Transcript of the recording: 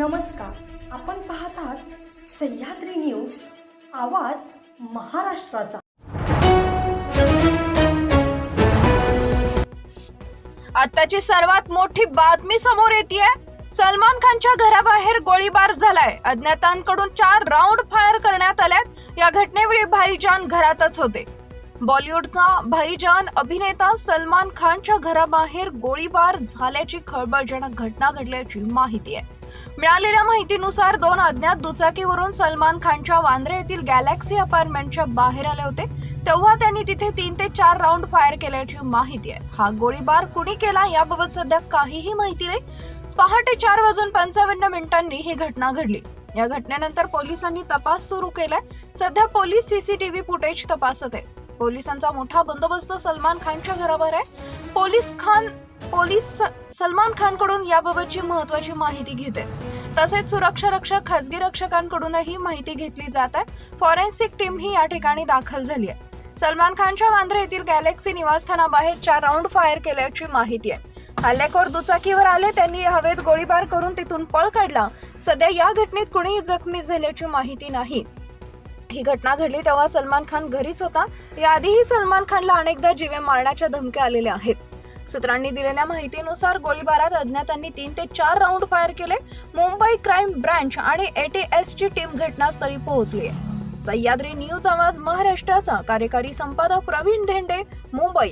नमस्कार. आपण पाहत आहात सह्याद्री न्यूज आवाज महाराष्ट्राचा. आताची सर्वात मोठी बातमी समोर येते सलमान खानच्या घराबाहेर गोळीबार झालाय. अज्ञातांकडून चार राऊंड फायर करण्यात आल्यात या घटनेवेळी भाईजान घरातच होते. बॉलिवूडचा भाईजान अभिनेता सलमान खानच्या घराबाहेर गोळीबार झाल्याची खळबळजनक घटना घडल्याची माहिती आहे. मिळालेल्या माहितीनुसार दोन अज्ञात दुचाकीवरून सलमान खानच्या वांद्रे येथील गॅलेक्सी अपार्टमेंटच्या बाहेर आले होते. तेव्हा त्यांनी तिथे तीन ते चार राऊंड फायर केल्याची माहिती आहे. हा गोळीबार कुणी केला याबाबत सध्या काहीही माहिती नाही. पहाटे चार वाजून पंचावन्न मिनिटांनी ही घटना घडली. या घटनेनंतर पोलिसांनी तपास सुरू केलाय. सध्या पोलीस सीसीटीव्ही फुटेज तपासत आहे. पोलिसांचा मोठा बंदोबस्त सलमान खानच्या घरावर आहे. पोलीस खान पोलीस स- सलमान खानकडून याबाबतची महत्वाची माहिती घेते. तसेच सुरक्षा रक्षक खासगी रक्षकांकडूनही माहिती घेतली जात आहे. फॉरेन्सिक टीम ही या ठिकाणी दाखल झाली आहे. सलमान खानच्या वांद्रे येथील गॅलेक्सी निवासस्थानाबाहेर चार राऊंड फायर केल्याची माहिती आहे. हल्लेखोर दुचाकीवर आले त्यांनी हवेत गोळीबार करून तिथून पळ काढला. सध्या या घटनेत कुणीही जखमी झाल्याची माहिती नाही. ही घटना घडली तेव्हा सलमान खान घरीच होता. याआधीही सलमान खानला अनेकदा जीवे मारण्याच्या धमक्या आलेल्या आहेत. सूत्रांनी दिलेल्या माहितीनुसार गोळीबारात अज्ञातांनी तीन ते चार राऊंड फायर केले. मुंबई क्राईम ब्रँच आणि एटीएस ची टीम घटनास्थळी पोहोचली आहे. सह्याद्री न्यूज आवाज महाराष्ट्राचा. कार्यकारी संपादक प्रवीण धेंडे मुंबई.